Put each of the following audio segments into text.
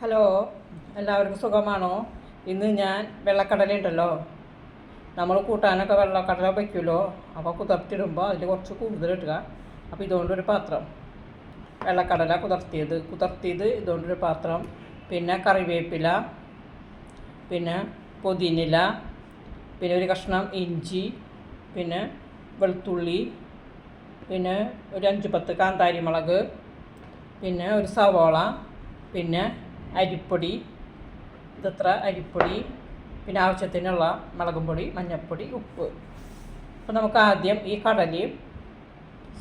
Hello എല്ലാവർക്കും സുഖമാണോ? ഇന്ന് ഞാൻ വെള്ളക്കടല ഉണ്ടല്ലോ നമ്മൾ കൂട്ടാനൊക്കെ വെള്ളക്കടല വയ്ക്കുമല്ലോ അപ്പോൾ കുതിർത്തിടുമ്പോൾ അതിൽ കുറച്ച് കൂടുതൽ ഇടുക. അപ്പോൾ ഇതുകൊണ്ടൊരു പാത്രം. വെള്ളക്കടല കുതിർത്തിയത്. കുതിർത്തിയത് ഇതുകൊണ്ടൊരു പാത്രം. പിന്നെ കറിവേപ്പില. പിന്നെ പുതിനില പിന്നെ ഒരു കഷ്ണം ഇഞ്ചി. പിന്നെ വെളുത്തുള്ളി. പിന്നെ ഒരു അഞ്ച് പത്ത് കാന്താരി മുളക് പിന്നെ ഒരു സവോള. പിന്നെ അരിപ്പൊടി ഇതത്ര? അരിപ്പൊടി പിന്നെ ആവശ്യത്തിനുള്ള മുളകും പൊടി മഞ്ഞൾപ്പൊടി ഉപ്പ്. അപ്പോൾ നമുക്ക് ആദ്യം ഈ കടലയും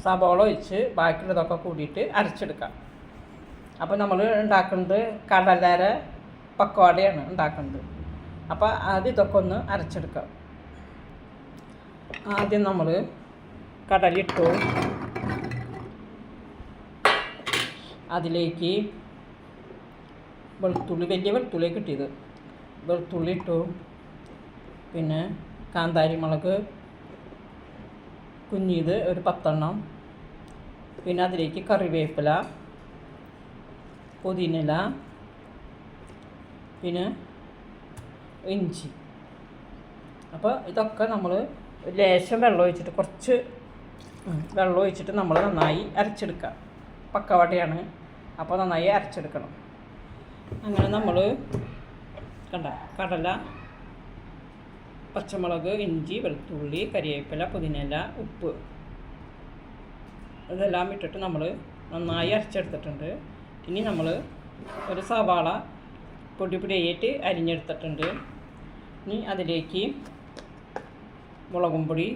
സബോള ഒഴിച്ച് ബാക്കിയുള്ളതൊക്കെ കൂടിയിട്ട് അരച്ചെടുക്കാം. അപ്പോൾ നമ്മൾ ഉണ്ടാക്കുന്നത് കടലര പക്കോടയാണ് ഉണ്ടാക്കുന്നത്. അപ്പോൾ ആദ്യം ഇതൊക്കെ ഒന്ന് അരച്ചെടുക്കാം. ആദ്യം നമ്മൾ കടലിട്ടു അതിലേക്ക് വെളുത്തുള്ളി വലിയ വെളുത്തുള്ളി കിട്ടിയത്. വെളുത്തുള്ളി ഇട്ടു. പിന്നെ കാന്താരി മുളക് കുഞ്ഞിത് ഒരു പത്തെണ്ണം. പിന്നെ അതിലേക്ക് കറിവേപ്പില പുതിനില പിന്നെ ഇഞ്ചി. അപ്പോൾ ഇതൊക്കെ നമ്മൾ ലേശം വെള്ളം ഒഴിച്ചിട്ട് കുറച്ച് വെള്ളം ഒഴിച്ചിട്ട് നമ്മൾ നന്നായി അരച്ചെടുക്കുക. പക്കവടയാണ് അപ്പോൾ നന്നായി അരച്ചെടുക്കണം. അങ്ങനെ നമ്മൾ കണ്ട കടല പച്ചമുളക് ഇഞ്ചി വെളുത്തുള്ളി കരിവേപ്പില പുതിനയില ഉപ്പ്. ഇതെല്ലാം ഇട്ടിട്ട് നമ്മൾ നന്നായി അരച്ചെടുത്തിട്ടുണ്ട്. ഇനി നമ്മൾ ഒരു സവാള പൊടി പൊടിയായിട്ട് അരിഞ്ഞെടുത്തിട്ടുണ്ട്. ഇനി അതിലേക്ക് മുളകും പൊടി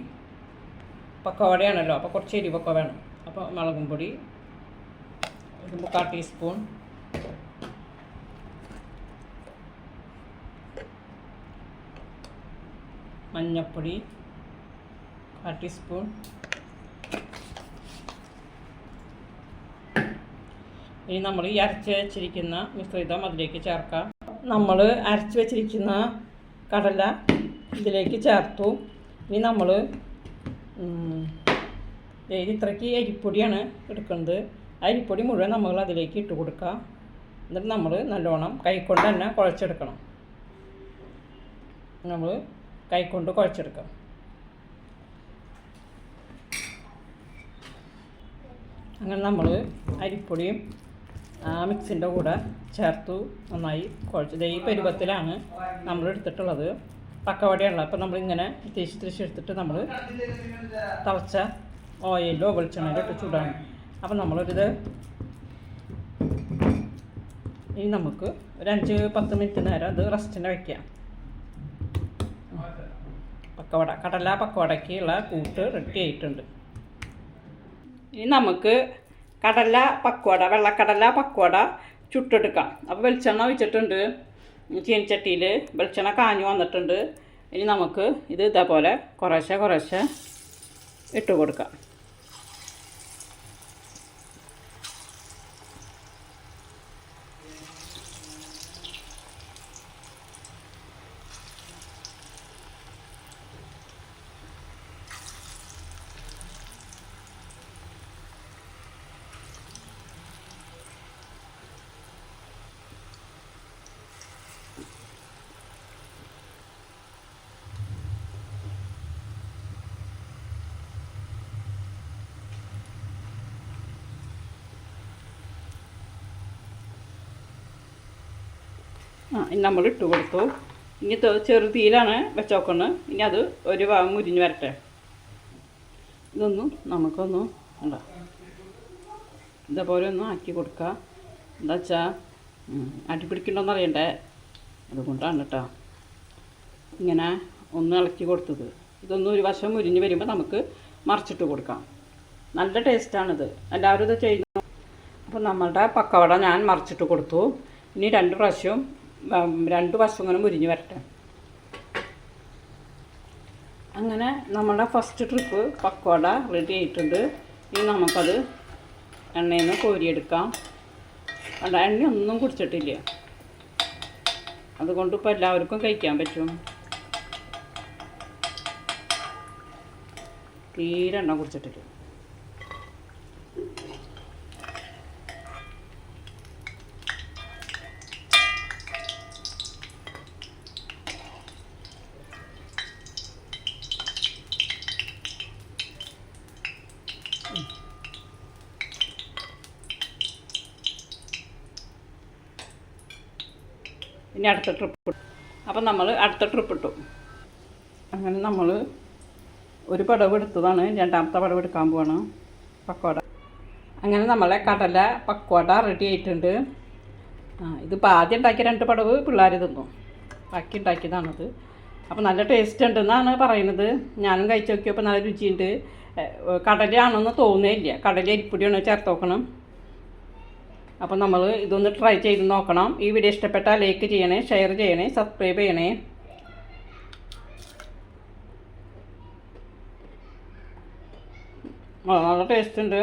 പക്കവടയാണല്ലോ അപ്പോൾ കുറച്ച് എരിവൊക്കെ വേണം. അപ്പോൾ മുളകും പൊടി ഒരു മുക്കാൽ ടീസ്പൂൺ മഞ്ഞൾപ്പൊടി കാൽ ടീസ്പൂൺ. ഇനി നമ്മൾ ഈ അരച്ച് വെച്ചിരിക്കുന്ന മിശ്രിതം അതിലേക്ക് ചേർക്കാം. നമ്മൾ അരച്ച് വെച്ചിരിക്കുന്ന കടല ഇതിലേക്ക് ചേർത്തു. ഇനി നമ്മൾ ഇത്രയ്ക്ക് അരിപ്പൊടിയാണ് എടുക്കുന്നത്. അരിപ്പൊടി മുഴുവൻ നമ്മൾ അതിലേക്ക് ഇട്ട് കൊടുക്കുക എന്നിട്ട് നമ്മൾ നല്ലോണം കൈക്കൊണ്ട് തന്നെ കുഴച്ചെടുക്കണം. നമ്മൾ കൈകൊണ്ട് കുഴച്ചെടുക്കാം. അങ്ങനെ നമ്മൾ അരിപ്പൊടിയും ആ മിക്സിന്റെ കൂടെ ചേർത്തു നന്നായി കുഴച്ചത് ഈ പരുവത്തിലാണ് നമ്മൾ എടുത്തിട്ടുള്ളത് പക്കവടയുള്ള അപ്പോൾ നമ്മളിങ്ങനെ തിരിച്ച് തിരിച്ച് എടുത്തിട്ട് നമ്മൾ തിളച്ച ഓയിലോ വെളിച്ചെണ്ണയിലോ ഇട്ട് ചൂടാണ്. അപ്പോൾ നമ്മളൊരിത് ഇനി നമുക്ക് ഒരു അഞ്ച് പത്ത് മിനിറ്റ് നേരം അത് റെസ്റ്റിന് വയ്ക്കാം പക്കവട കടല പക്കോടയ്ക്കുള്ള കൂട്ട് റെഡി ആയിട്ടുണ്ട്. ഇനി നമുക്ക് കടല പക്കവട വെള്ളക്കടല പക്കവട ചുട്ടെടുക്കാം. അപ്പോൾ വെളിച്ചെണ്ണ ഒഴിച്ചിട്ടുണ്ട്. ചീനച്ചട്ടിയിൽ വെളിച്ചെണ്ണ കാഞ്ഞു വന്നിട്ടുണ്ട്. ഇനി നമുക്ക് ഇത് ഇതേപോലെ കുറേശ്ശെ കുറേശ്ശെ ഇട്ട് കൊടുക്കാം. ആ ഇനി നമ്മൾ ഇട്ട് കൊടുത്തു. ഇനി ചെറുതീയിലാണ് വെച്ചോക്കുന്നത് ഇനി അത് ഒരു ഭാഗം മുരിഞ്ഞ് വരട്ടെ. ഇതൊന്നും നമുക്കൊന്നും ഉണ്ട ഇതേപോലെ ഒന്ന് ആക്കി കൊടുക്കുക എന്താ വെച്ചാൽ അടിപിടിക്കണ്ടോന്ന് അറിയണ്ടേ? അതുകൊണ്ടാണ് കേട്ടോ ഇങ്ങനെ ഒന്ന് ഇളക്കി കൊടുത്തത്. ഇതൊന്നും ഒരു വശം മുരിഞ്ഞ് വരുമ്പോൾ നമുക്ക് മറിച്ചിട്ട് കൊടുക്കാം. നല്ല ടേസ്റ്റാണിത്. എല്ലാവരും ഇത് ചെയ്യുന്നു അപ്പോൾ നമ്മളുടെ പക്കവട ഞാൻ മറിച്ചിട്ട് കൊടുത്തു. ഇനി രണ്ട് പ്രാവശ്യം ഉം, രണ്ട് വശം ഇങ്ങനെ മുരിഞ്ഞ് വരട്ടെ. അങ്ങനെ നമ്മുടെ ഫസ്റ്റ് ട്രിപ്പ് പക്കോട റെഡി ആയിട്ടുണ്ട്. ഇനി നമുക്കത് എണ്ണയിൽ നിന്ന് കോരിയെടുക്കാം. കണ്ട എണ്ണ ഒന്നും കുടിച്ചിട്ടില്ല. അതുകൊണ്ട് ഇപ്പോൾ എല്ലാവർക്കും കഴിക്കാൻ പറ്റും. തീരെ എണ്ണ കുടിച്ചിട്ടില്ല. ഇനി അടുത്ത ട്രിപ്പ് അപ്പം നമ്മൾ അടുത്ത ട്രിപ്പ് ഇട്ടു. അങ്ങനെ നമ്മൾ ഒരു പടവ് എടുത്തതാണ്. രണ്ടാമത്തെ പടവ് എടുക്കാൻ പോവാണ്. പക്കോട. അങ്ങനെ നമ്മളെ കടല പക്കോട റെഡി ആയിട്ടുണ്ട്. ആ ഇതിപ്പോൾ ആദ്യം ഉണ്ടാക്കിയ രണ്ട് പടവ് പിള്ളേർ തിന്നു. ബാക്കി ഉണ്ടാക്കിയതാണത്. അപ്പോൾ നല്ല ടേസ്റ്റ് ഉണ്ടെന്നാണ് പറയുന്നത്. ഞാനും കഴിച്ചു നോക്കിയപ്പോൾ നല്ല രുചിയുണ്ട്. കടലയാണെന്ന് തോന്നുന്നില്ല കടല അരിപ്പൊടിയാണ് ചേർത്ത് നോക്കണം. അപ്പോൾ നമ്മൾ ഇതൊന്ന് ട്രൈ ചെയ്ത് നോക്കണം. ഈ വീഡിയോ ഇഷ്ടപ്പെട്ടാൽ ലൈക്ക് ചെയ്യണേ ഷെയർ ചെയ്യണേ സബ്സ്ക്രൈബ് ചെയ്യണേ. നല്ല ടേസ്റ്റ് ഉണ്ട്.